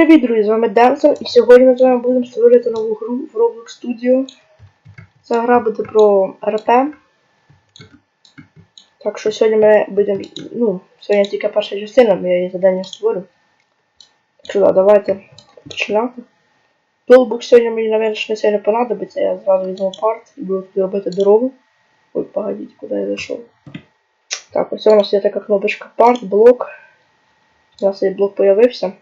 Привіт, друзі! З вами Денсон, і сьогодні ми з вами будемо створити нову гру в Roblox Studio. Ця гра буде про РП. Так що сьогодні ми будемо. Ну, сьогодні тільки перша частина, я її задання створю. Так що да, давайте починати. Толбук сьогодні мені, мабуть, не сильно понадобиться, я зразу візьму парт і буду робити дорогу. Ой, погодіть, куди я зайшов. Так, ось у нас є така кнопочка парт, блок. У нас цей блок появився.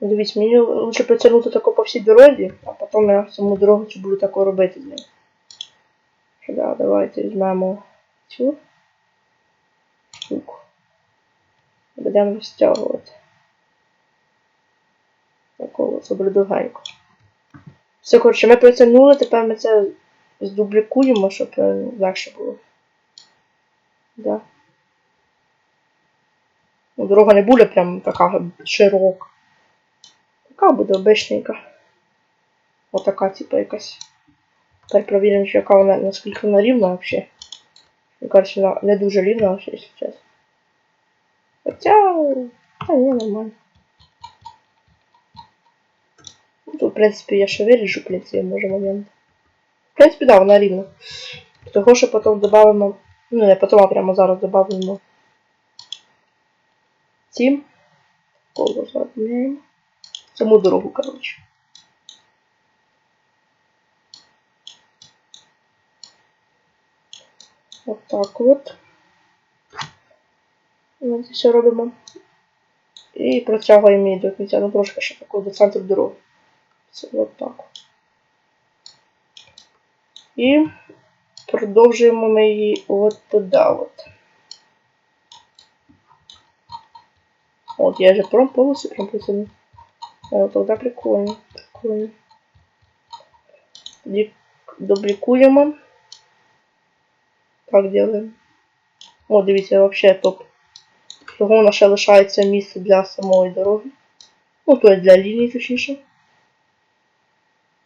Дивіться, мені лучше притягнути тако по всій дорозі, а потім я саму дорогу цю буду тако робити з ним. Да, давайте візьмемо цю штуку. Будемо розтягувати. Такого соблюдугенько. Все, коротше, ми притягнули, тепер ми це здублікуємо, щоб е, легше було. Да. Ну, дорога не буде прям така широка. Така буде обичненька. Отака, типа, якась. Тепер провіримо, чи яка вона, наскільки вона рівна взагалі. Мені кажется, вона не дуже рівна, вообще, якщо чесно. Хоча. Та ні, нормально. Ну, Тут, в принципі, я ще виріжу, в принципі, може момент. В принципі, да, вона рівна. Того, що потім додамо. Ну, не потім, а прямо зараз додамо. Ці. Коло задміємо. Саму дорогу, коротше. От так от. Ми це все робимо. І протягуємо її до кінця, ну трошки ще такого до центру дороги. Це от так. І продовжуємо ми її от туди от. От, я вже прям повністю прям потягнув. О, тогда прикольно. Прикольно. Тоді. Так делаємо. О, дивіться, вообще топ. Того у нас ще лишається місце для самої дороги. Ну, то є для лінії, точніше.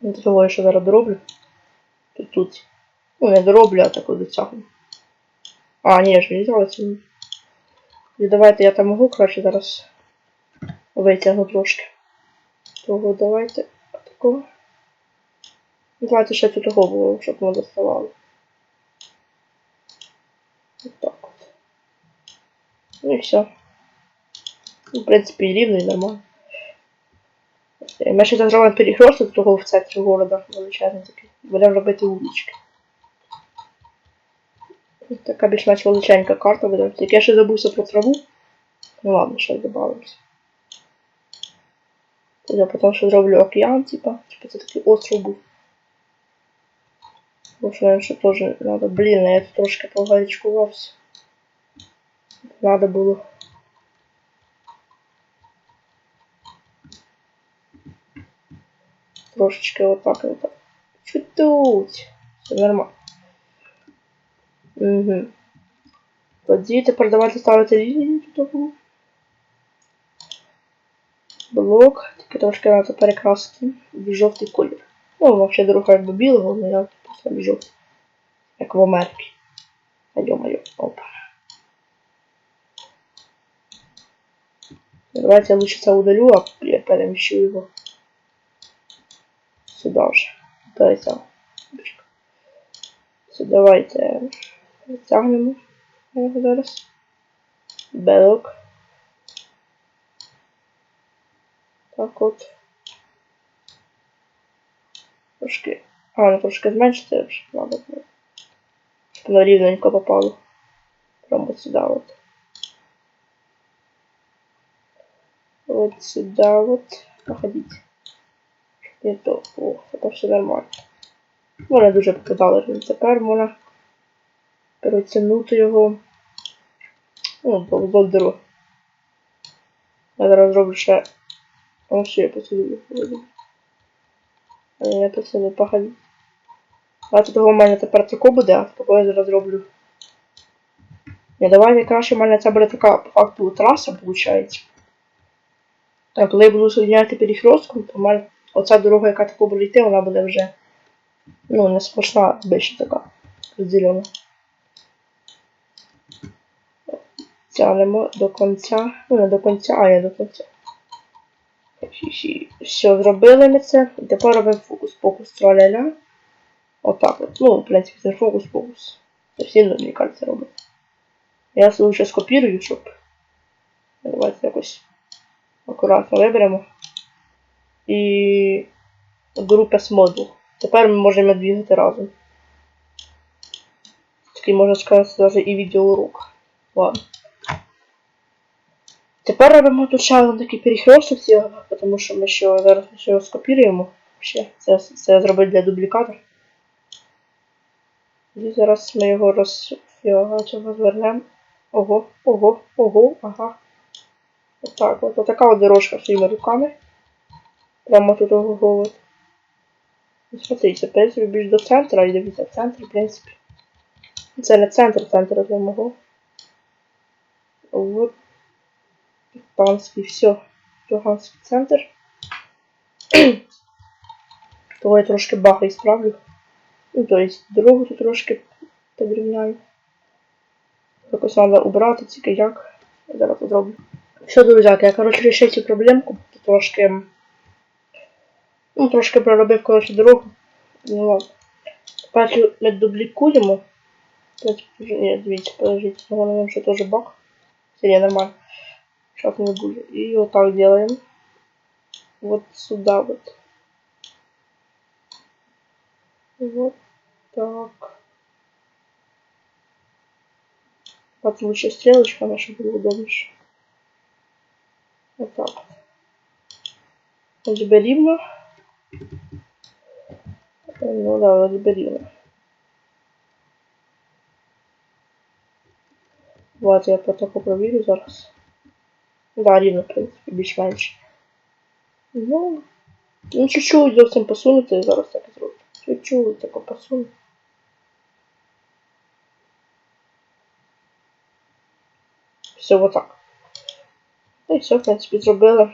До того я ще зараз дороблю. Тут тут. Ну, не дороблю, а так от дотягну. А, ні, ж мені здається. І давайте я там можу краще зараз витягну трошки. Того давайте такого. Давайте ще тут було, щоб ми доставали. Ось так от. Ну і все. В принципі, і рівно і нормально. Ми ще там зробимо перехресток того в центрі города, величезний такий. Будемо робити вулички. Така більш-менш величенька карта буде. Тільки я ще забувся про траву. Ну ладно, ще добавимося. Я потім ще зроблю океан, типа. Типа це такий остров був. Бо що ще теж надо. Блін, я тут трошки погарячкувався. Надо було. Трошечки отак і отак. Чуть-чуть. Все нормально. Угу. Тоді тепер давайте ставити лінію тут. Блок, тільки трошки треба перекрасити в жовтий колір. Ну, взагалі дорога якби білого, але я поставлю жовтий. Як в Америці. А йо-моє, опа. Давайте я лучше це удалю, а я переміщу його сюди вже. Перетягну. Все, давайте витягнемо його зараз. Белок. Так от. Трошки. А, ну трошки зменшити вже треба було. Щоб воно рівненько попало. Прямо сюди от. Вот сюда вот. Проходите. Это, о, это все нормально. Можна дуже покидали. Тепер можна перетягнути його. Ну, до, до дороги. Я зараз зроблю ще все, я поцелую. Але я поцелую, погоди. Давайте того в мене тепер тако буде, а такого я зараз зроблю. Не, давайте краще в мене це буде така по факту траса, виходить. Так, коли я буду соєдняти перехрестком, то в мене оця дорога, яка тако буде йти, вона буде вже ну, не сплошна, більше така розділена. Тянемо до кінця. Ну, не до кінця, а я до кінця. Все, зробили ми це. І тепер робимо фокус-покус траля-ля. Отак от. Ну, в принципі, це фокус-покус. Це всі, мені кажеться, робить. Я свою ще скопірую, щоб. Давайте якось акуратно виберемо. І група з моду. Тепер ми можемо двигати разом. Такий можна сказати навіть і відеоурок. Ладно. Тепер робимо тут ще один такий перехресток цього, тому що ми ще зараз ще його скопіруємо. Ще. Це, це зробити для дубліката. І зараз ми його розвернемо. Ого, ого, ого, ага. Отак от. Отака от дорожка своїми руками. Прямо тут ого. Смотрите, в принципі, більш до центра, і дивіться, центр, в принципі. Це не центр, центр я можу. Вот. Панський, все. Луганський центр. Того я трошки бага і. Ну, то есть дорогу тут трошки підрівняю. Якось треба убрати, тільки як. Зараз зроблю. Все, друзяки, я, коротше, рішив цю проблемку. Тут трошки. Ну, трошки проробив, коротше, дорогу. Ну ладно. Тепер ми дублікуємо. Ні, дивіться, подождите, головне, що теж баг. Все, не, нормально. Сейчас не будет. И вот так делаем. Вот сюда вот. Вот так. Вот лучше стрелочка наша будет удобнее. Вот так. Вроде бы. Ну да, вроде бы ровно. Вот, я по таку провірю зараз. Да, в принципі, більш-менш. Ну, ну чуть-чуть зовсім посунути, я зараз так зроблю. Чуть-чуть тако посуну. Все, вот так. Ну і все, в принципі, зробили.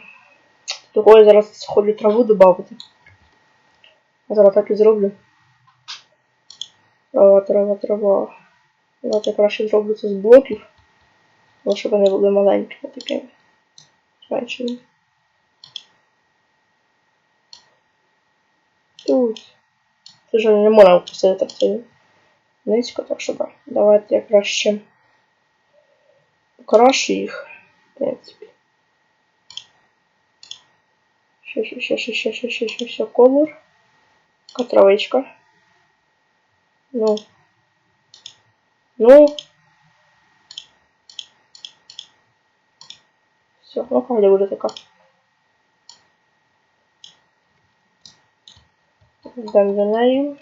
Того я зараз ходжу траву додати. Зараз так і зроблю. Трава, трава, трава. Давайте краще зроблю це з блоків. Бо щоб вони були маленькими такими. Меншими. Тут. Це не можна опустити так це низько, так що так. Давайте я краще покращу їх, в принципі. Ще, ще, ще, ще, ще, ще, ще, ще, ще, колор. Така травичка. Ну. Ну. Все, хай буде така. Йдемо за нею.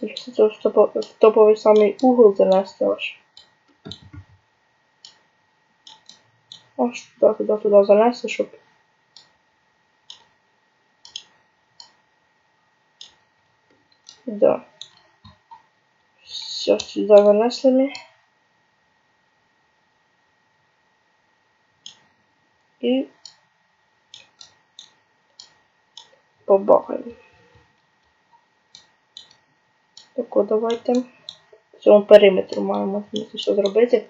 Якщо це в топовий самий угол занести аж. Аж туди, туди, туди занести, щоб. Да. Все, сюди занесли ми. І побахаємо. Так, от давайте в цьому периметру маємо все зробити.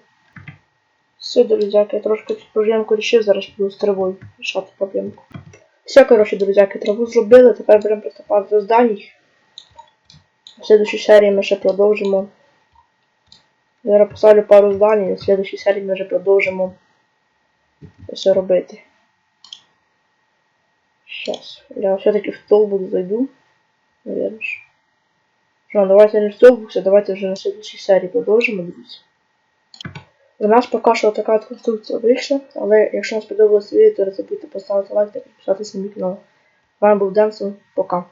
Все, друзяки, я трошки цю проблемку рішив, зараз буду з травою рішати проблемку. Все, коротше, друзяки, траву зробили, тепер будемо приступати до зданій. В следующій серії ми ще продовжимо. Зараз поставлю пару здань, і в следующій серії ми вже продовжимо все робити. Сейчас. Я все-таки в столбук зайду. Наверное. Що, давайте не в столбук, а давайте вже на следующій серії продовжимо, друзі. У нас поки що така конструкція вийшла, але якщо вам сподобалось відео, то не забудьте поставити лайк та підписатися на мій канал. З вами був Денсон, пока.